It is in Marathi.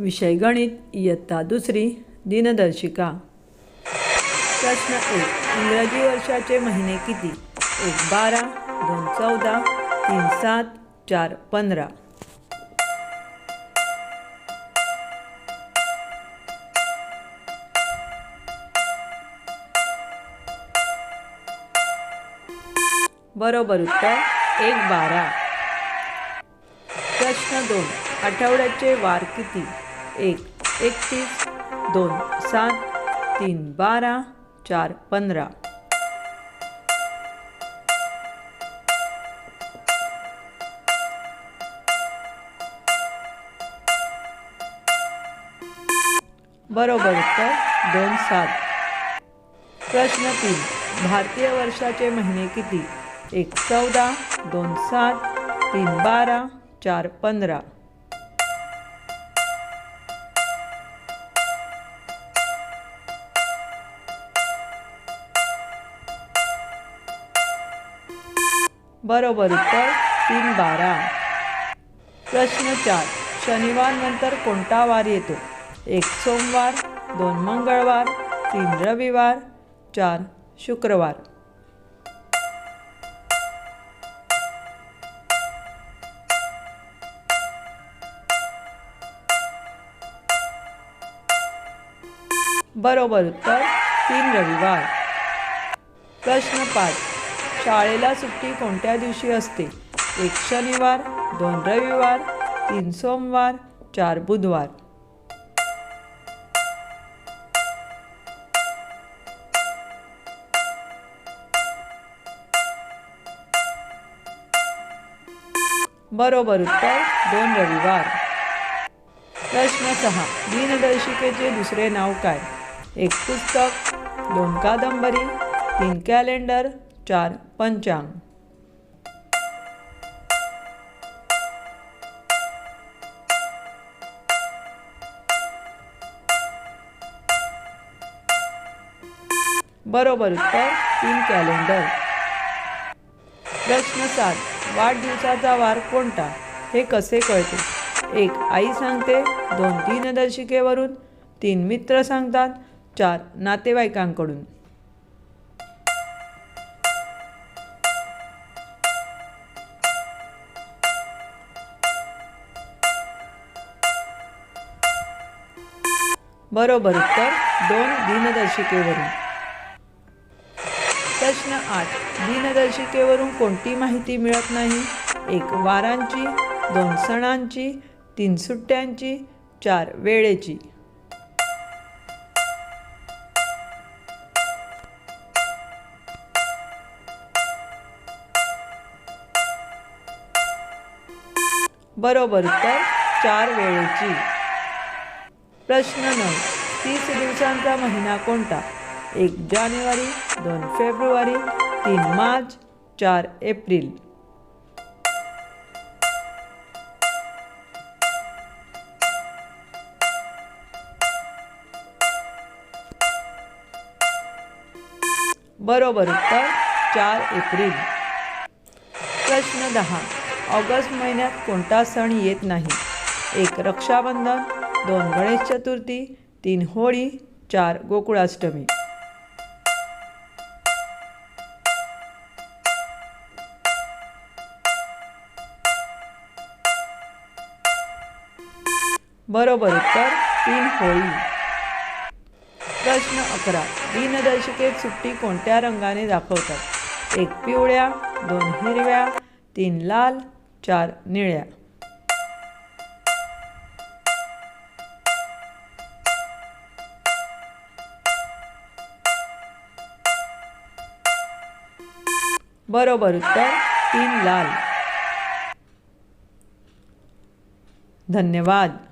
विषय गणित इयत्ता दुसरी दिनदर्शिका. प्रश्न एक इंग्रजी वर्षाचे महिने किती? एक बारा दोन चौदा तीन सात चार पंधरा. बरोबर उत्तर एक बारा. प्रश्न दोन आठवड्याचे वार किती? एक एकतीस दोन सात तीन बारा चार पंधरा. बरोबर उत्तर दोन सात. प्रश्न तीन भारतीय वर्षाचे महिने किती? एक चौदा दोन सात तीन बारा चार पंधरा. बरोबर उत्तर तीन बारा. प्रश्न चार. शनिवार नंतर कोणता वार येतो? एक सोमवार दोन मंगळवार तीन रविवार चार शुक्रवार. बरोबर उत्तर तीन रविवार. प्रश्न पाच. शाळेला सुट्टी कोणत्या दिवशी असते? एक शनिवार दोन रविवार तीन सोमवार चार बुधवार. बरोबर उत्तर दोन रविवार. प्रश्न सहा. दिनदर्शिकेचे दुसरे नाव काय? एक पुस्तक दोन कादंबरी तीन कॅलेंडर चार पंचांग. बरोबर उत्तर तीन कॅलेंडर प्रश्न सात वाढदिवसाचा वार कोणता? हे कसे कळते? एक आई सांगते दोन दिनदर्शिकेवरून तीन मित्र सांगतात चार नातेवाईकांकडून. बरोबर उत्तर दोन दिनदर्शिकेवरून. प्रश्न आठ. दिनदर्शिकेवरून कोणती माहिती मिळत नाही? एक वारांची दोन सणांची तीन सुट्ट्यांची चार वेळेची. बरोबर उत्तर चार वेळेची. प्रश्न नऊ तीस दिवसांचा महिना कोणता? एक जानेवारी दोन फेब्रुवारी तीन मार्च चार एप्रिल. बरोबर उत्तर चार एप्रिल. प्रश्न दहा. ऑगस्ट महिन्यात कोणता सण येत नाही? एक रक्षाबंधन दोन गणेश चतुर्थी तीन होळी चार गोकुळाष्टमी. बरोबर उत्तर तीन होळी. प्रश्न अकरा. दिनदर्शिकेत सुट्टी कोणत्या रंगाने दाखवतात? एक पिवळ्या दोन हिरव्या तीन लाल चार निळ्या. बरोबर उत्तर तीन लाल. धन्यवाद.